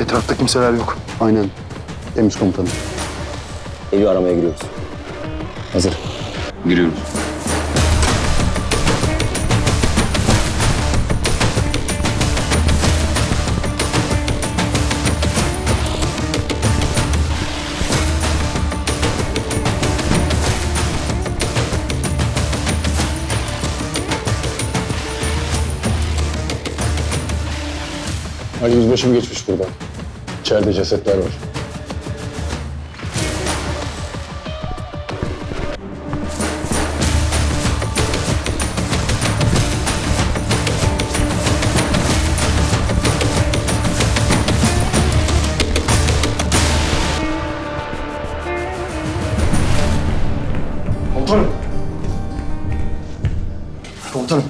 Etrafta kimseler yok. Aynen. Temiz komutanım. Evi aramaya giriyoruz. Hazır. Giriyoruz. Ali Yüzbaşım geçmiş buradan. İçeride cesetler var. Komutanım. Komutanım.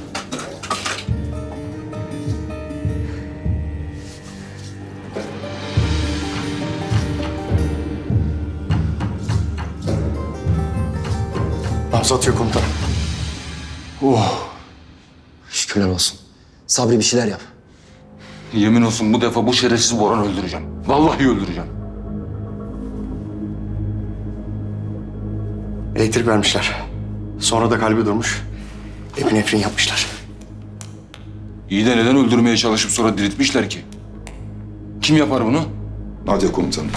Nabzı atıyor komutanım. Şükürler olsun. Sabri bir şeyler yap. Yemin olsun bu defa bu şerefsiz Boran'ı öldüreceğim. Vallahi öldüreceğim. Elektrik vermişler. Sonra da kalbi durmuş. Epinefrin yapmışlar. İyi de neden öldürmeye çalışıp sonra diriltmişler ki? Kim yapar bunu? Nadia komutanım.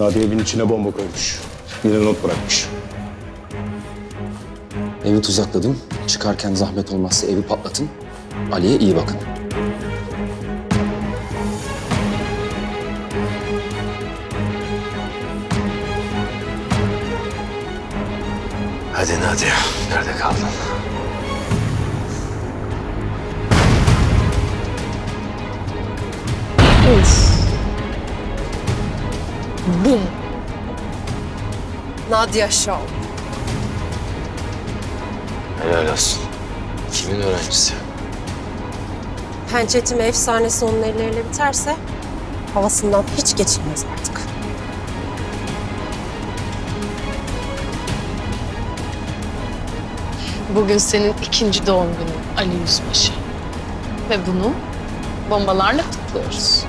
Nadia evin içine bomba koymuş. Yine not bırakmış. Evi tuzakladım. Çıkarken zahmet olmazsa evi patlatın. Ali'ye iyi bakın. Hadi Nadia. Nerede kaldın? Bum. Nadia Shaw. Helal olsun. Kimin öğrencisi? Pençetim efsanesi onun elleriyle biterse havasından hiç geçilmez artık. Bugün senin ikinci doğum günün Ali Yüzbaşı. Ve bunu bombalarla kutluyoruz.